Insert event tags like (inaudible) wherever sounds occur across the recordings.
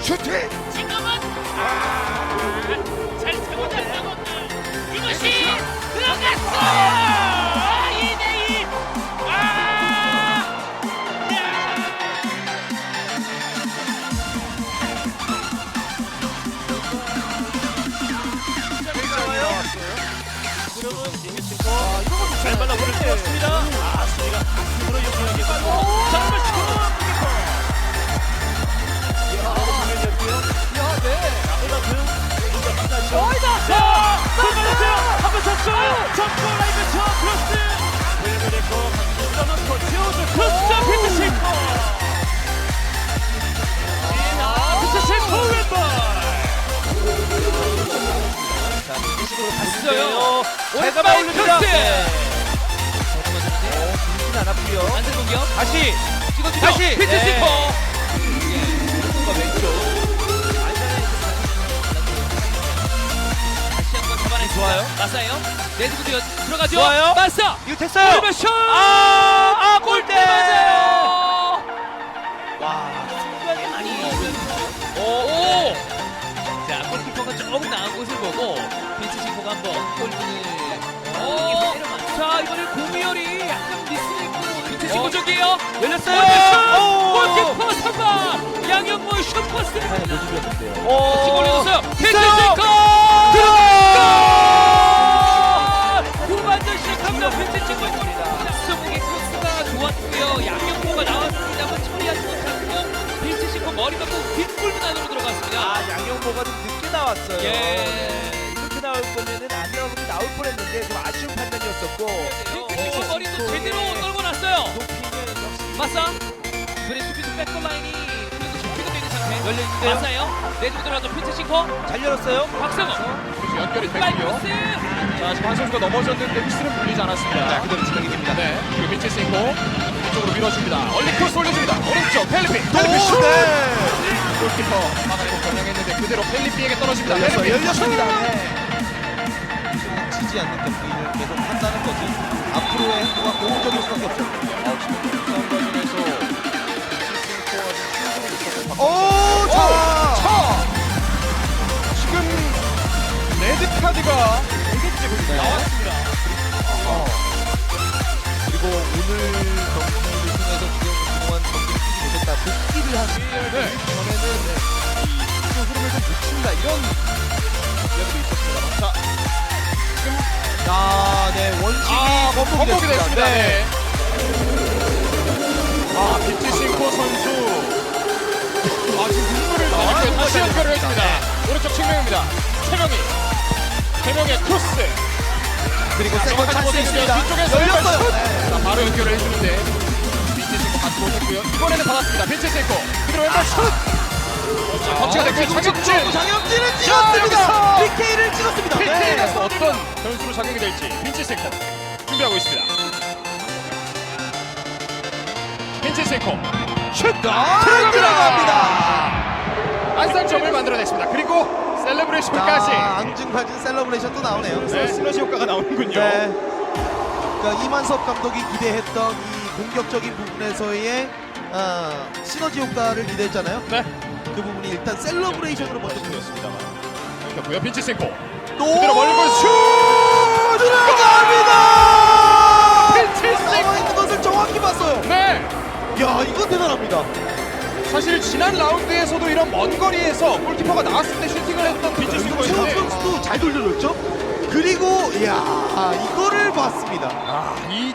슈팅! 지금은 아, 오른발 올립니다. 진 않았고요 안전 공격. 다시 찍어주죠. 다시. 피트 네. 싱커. 다시 한번 잡아내 좋아요. 마사요. 레드구드 들어가죠. 좋아요. 마사. 이거 됐어요. 오른발 슛. 아, 아, 골대 골대. 맞아요. 자, 이번에 고미열이 약간 미스 있고 빈츠 싱커 쪽이에요. 열렸어요. 골키퍼 선방. 양영모 슈퍼스. 오. 지금 올려줬어요. 있어요. 싱커. 들어가. 후반전 시작합니다. 싱커 골입니다. 수목의 코스가 좋았고요. 양영모가 나왔습니다만 처리하지 빈츠 싱커 머리가 꼭 뒷골문 안으로 들어갔습니다. 아 양용보가 좀 늦게 나왔어요 예. 네, 이렇게 나올 거면은 안나운이 나올 뻔했는데 좀 아쉬운 판단이었었고 빈츠 싱커 머리도 제대로 떨고 났어요. 높이는 역시 마사 그래 수비도 백골 라인이 그래도 정비가 되는 상태 열려있는데요. 마사요 내주고 들어가죠 피트 싱커 잘 열었어요 박성호 연결이 빨리 됐고요. 자, 지금 한 선수가 넘어졌는데 휘슬은 불리지 않았습니다. 자 그대로 진행이 됩니다 네, 그리고 미치 싱코 이쪽으로 밀어줍니다. 얼리 크로스 올려줍니다. 오른쪽 펠리피. 또 슛! 네. 골키퍼 막아내고 변형했는데 그대로 펠리피에게 떨어집니다. 열렸어, 펠리피. 열렸습니다 네. 지지 않는 경기를 계속 한다 는 것은 앞으로의 행보가 공격일 수밖에 없죠 어, 지금 싸움 과정에서 미치 싱코가 좀 있었고 오! 자! 차! 지금 레드 카드가 공격적으로 나왔습니다. 그리고 오늘 번복이 됐습니다. 네. 네. 아, 싱코 선수. 아, 지금 눈물을 나와요. 다시 연결을 해줍니다. 오른쪽 측면입니다. 최명희. 최명희의 크로스. 그리고 세컨 찬스 있습니다 뒤쪽에서 열렸어요! 네. 자, 바로 연결을 해주는데 싱코 받지 못했고요. 이번에는 받았습니다. 싱코. 그대로 왼발 슛! 자, 터치가 됐고요. 장혁진. 장혁진을 자, 찍었습니다 PK를 찍었습니다 네. PK에서 어떤 변수로 작용이 될지 빈치 싱코 준비하고 있습니다. 빈치 싱코. 슛! 아, 들어갑니다 안상점을 만들어냈습니다. 그리고 셀레브레이션까지. 자, 앙증맞은 셀러브레이션도 나오네요 네. 시너지 효과가 나오는군요. 네. 그러니까 이만섭 감독이 기대했던 이 공격적인 부분에서의 아, 시너지 효과를 기대했잖아요. 네. 그 부분이 일단 셀러브레이션으로 먼저 보였습니다만. 싱코. 또 그대로 멀리 본 슛! 야, 이건 대단합니다. 사실 지난 라운드에서도 이런 먼 거리에서 골키퍼가 나왔을 때 슈팅을 했던 빈치 최우 싱코였는데 선수도 잘 돌려줬죠. 그리고 야, 이거를 봤습니다. 아, 이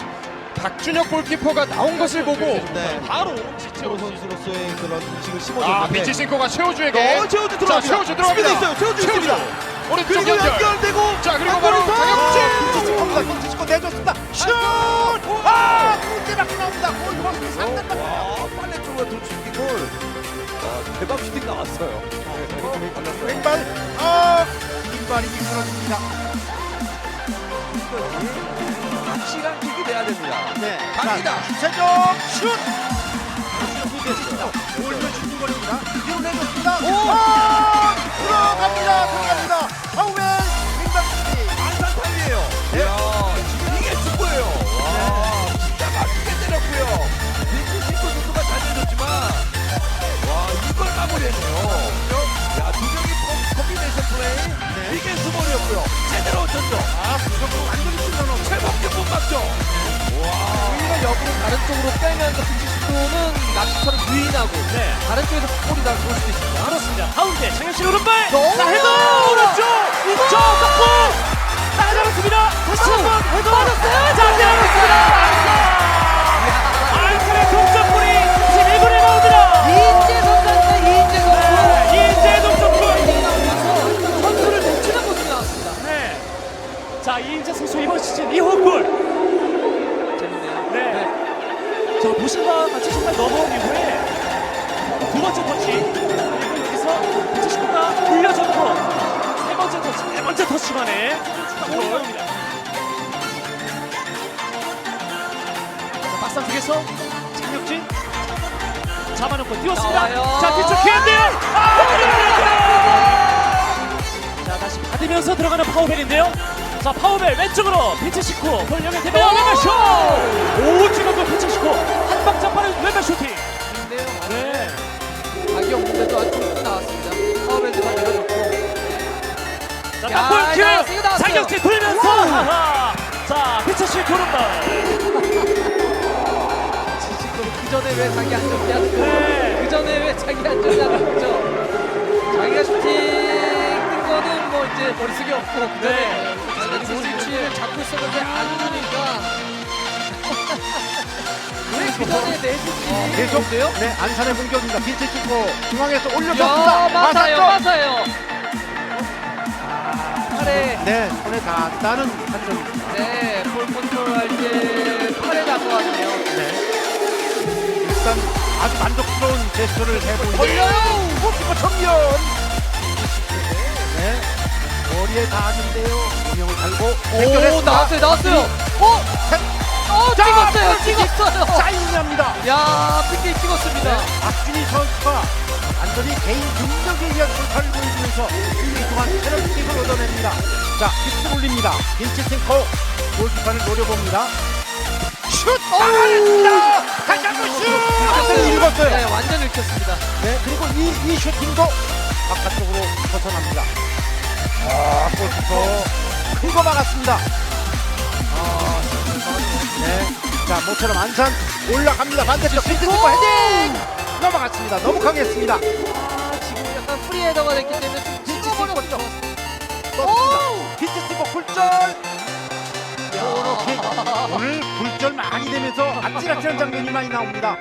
박준혁 골키퍼가 나온 것을 보고 네. 바로 최우 선수로서의 그런 인식을 아, 심어줬는데. 빈치 싱코가 최우주에게 어, 최우주 들어갑니다. 자, 최우주 들어갑니다. 스피드 있어요. 최우주 있습니다. 오른쪽 그리고 연결. 연결되고 자, 그리고 바로 서! 장혁진. 빈치치코입니다. 빈치치코 내줬습니다. 대박 슈팅 나왔어요. 왼발 아! 왼발이 미끄러집니다. 확실한 킥이 돼야 됩니다. 네. 갑니다. 최종 슛! 골을 슈팅 거리입니다. 뒤로 내줬습니다. 오! 아! 들어갑니다. 들어갑니다. 파우맨 앞으로 다른 쪽으로 빼면서 빈치시도는 낚시처럼 유인하고 네. 다른 쪽에서 볼이 다 들어올 수도 있습니다. 그렇습니다. 가운데 장현신 오른발. 오! 자 헤더 오른쪽. 저 꺾고 따라잡았습니다. 다시 한번 헤더. 빠졌어요. 자 내렸습니다. 알카의 동점 네 나옵니다. 자 박스 안쪽에서 장혁진 잡아놓고 뛰었습니다. 나와요. 자 뒤쪽 기회인데요. 아 들어갑니다. 자 다시 받으면서 들어가는 파워벨인데요. 자 파워벨 왼쪽으로 피치시코 볼 연결 되면 왼발 슛! 오 지금도 피치시코 한 박자 빠른 왼발 슈팅. 근데요. 네. 각이 없는데도 아주 나왔습니다. 파워밴드가 밀어줬고. 자 야, 땅볼 기회. 나왔어요, 나왔어요. 장혁진 돌면서 하하. 자 오른발. 지식도 그 전에 왜 자기 안정이 하는 네. 그 전에 왜 자기 안정이 하는 거죠? 자기가 슈팅 뜬 거는 뭐 이제 머릿속에 없고 그 전에 네. 자기가 스위치를 잡고 있었는데 안 주니까 (laughs) 왜 그 전에 내주지? 계속 돼요? 네 안산의 공격입니다. 빈체 찍고 중앙에서 야 올려줬습니다. 맞아요? 맞아요. 팔에 네 손에 닿았다는 판정입니다. 네, 볼 컨트롤 할 때 팔에 잡아왔네요. 네. 일단 아주 만족스러운 제스처를 해보이고 걸려요! 골키퍼 정면. 네 머리에 닿았는데요. 운명을 달고 오. 나왔어요, 나왔어요. 어, 어, 자, 찍었어요, 골키퍼 찍었어요. 사인입니다. 야, PK 찍었습니다. 네, 박준희 선수가 완전히 개인 능력에 의한 골파를 보여주면서 1위 동안 페널티킥을 얻어냅니다. 자, 킥을 올립니다. 빈체첸코 골키퍼를 노려봅니다. 슛! 막아냈습니다! 다시 한번 슛! 슛을 읽었어요. 네, 완전 읽혔습니다. 네, 그리고 이, 이 슈팅도 바깥쪽으로 벗어납니다. 아, 골키퍼 큰거 막았습니다. 아, 네. 자, 모처럼 안산 올라갑니다. 반대쪽 빈트키퍼 헤딩! 넘어갔습니다. 너무 강했습니다. 아, 지금 약간 프리헤더가 됐기 때문에 좀 찔찔거렸죠. 떴습니다. 빈트키퍼 굴절! 이렇게 오늘 굴절 많이 되면서 아찔아찔한 장면이 많이 나옵니다.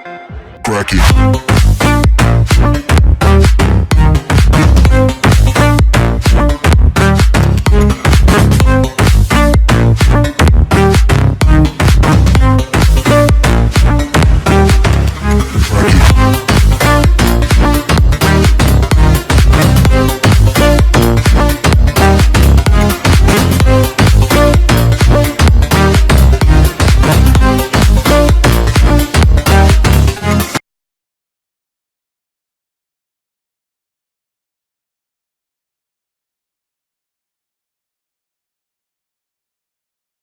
It.